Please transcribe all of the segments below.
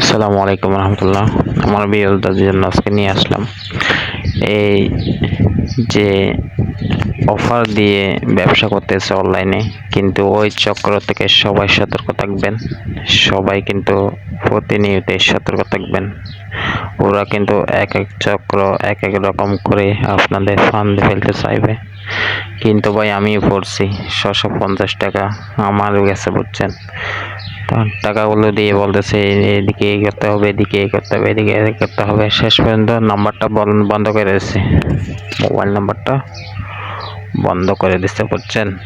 আসসালামু আলাইকুম রহমতুল্লাহ। আমার বিরলদার জন্য আজকে নিয়ে আসলাম। এই যে অফার দিয়ে ব্যবসা করতেছে অনলাইনে, কিন্তু ওই চক্র থেকে সবাই সতর্ক থাকবেন। সবাই কিন্তু প্রতিনিয়ত সতর্ক থাকবেন। ওরা কিন্তু এক এক চক্র, এক এক রকম করে আপনাদের ফান্ডে ফেলতে চাইবে। কিন্তু ভাই আমিও পড়ছি ছশো পঞ্চাশ টাকা। আমারও গেছে বুঝছেন? টাকাগুলো দিয়ে বলতেছে, এদিকে করতে হবে, এদিকে করতে হবে, এদিকে করতে হবে। শেষ পর্যন্ত নাম্বারটা বন- বন্ধ করে দিচ্ছে মোবাইল নাম্বারটা বন্ধ করে দিচ্ছে বুঝছেন?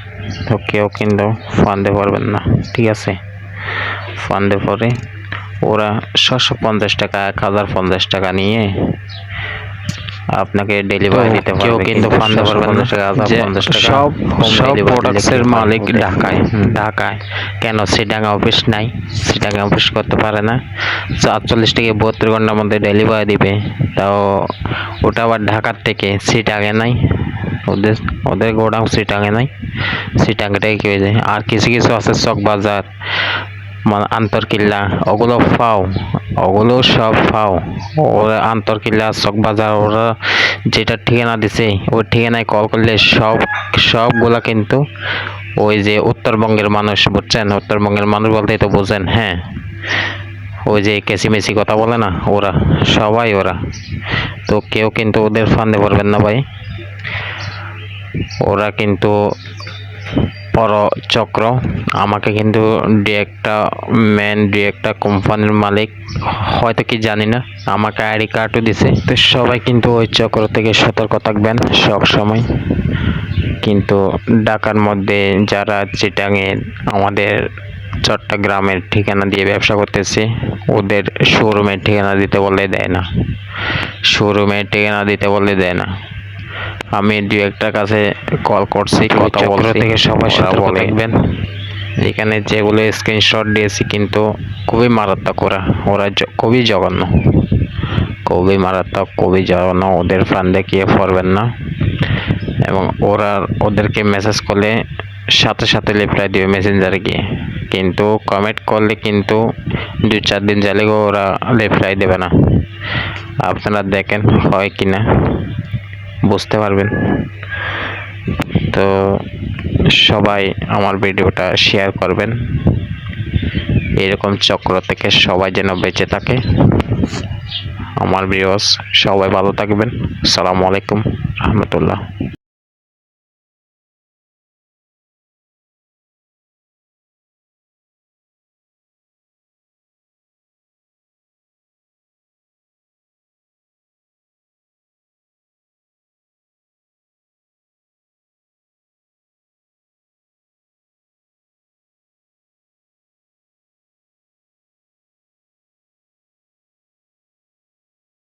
তো কেউ কিন্তু ফান্ডে পারবেন না, ঠিক আছে? ফান্ডে পরে ওরা ছশো পঞ্চাশ টাকা, এক হাজার পঞ্চাশ টাকা নিয়ে আপনাকে ডেলিভারি দিতে পারবে কেউ কিন্তু ফান্ডে পারবেন না সব সব প্রোডাক্টসের মালিক ঢাকায় ঢাকায়। কেন? সিটাঙ্গা অফিস নাই। সিটাঙ্গা অফিস করতে পারে না। আটচল্লিশ থেকে বত্রিশ ঘণ্টার মধ্যে ডেলিভারি দিবে। তাও ওটা আবার ঢাকার থেকে সিটাঙ্গে নাই। ওদের ওদের গোডাউন সিটাঙ্গে নাই। থেকে কি হয়ে যায়? আর কিছু কিছু আছে চক বাজার মানে আন্তরকিল্লা ওগুলো ফাও ওগুলো সব ফাও ওরা আন্তরকিল্লা চক বাজার ওরা যেটা ঠিকানা দিছে, ওই ঠিকানায় কল করলে সব, সবগুলা কিন্তু ওই যে উত্তরবঙ্গের মানুষ, বুঝছেন? উত্তরবঙ্গের মানুষ বলতেই তো বোঝেন হ্যাঁ? ওই যে কেসিমেসি কথা বলে না, ওরা, সবাই ওরা। তো কেউ কিন্তু ওদের ফান্দে পারবেন না ভাই। ওরা কিন্তু বড় চক্র আমাকে কিন্তু দু একটা ম্যান দু একটা কোম্পানির মালিক। হয়তো কি জানি না, আমাকে আইডি কার্ডও দিছে। তো সবাই কিন্তু ওই চক্র থেকে সতর্ক থাকবেন সব সময় কিন্তু ঢাকার মধ্যে যারা চিটাঙের আমাদের চট্টগ্রামের ঠিকানা দিয়ে ব্যবসা করতেছে, ওদের শোরুমের ঠিকানা দিতে বললে দেয় না। শোরুমের ঠিকানা দিতে বললে দেয় না। আমি দু একটা কাছে কল করছি কথা বলছি থেকে সবাই বলে। থাকবেন। এখানে যেগুলো স্ক্রিনশট দিয়েছি কিন্তু খুবই মারাত্মক ওরা। ওরা খুবই জঘন্য। খুবই মারাত্মক খুবই জঘন্য। ওদের ফান্ডে গিয়ে পড়বেন না। এবং ওরা ওদেরকে মেসেজ করলে সাথে সাথে রিপ্লাই দিবে মেসেঞ্জারে গিয়ে। কিন্তু কমেন্ট করলে কিন্তু দু চার দিন যালে ওরা রিপ্লাই দেবে না। আপনারা দেখেন হয় কি না বুঝতে পারবেন। তো সবাই আমার ভিডিওটা শেয়ার করবেন। এরকম চক্র থেকে সবাই যেন বেঁচে থাকে। আমার ভিউয়ার্স সবাই ভালো থাকবেন। আসসালামু আলাইকুম, রহমতুল্লাহ।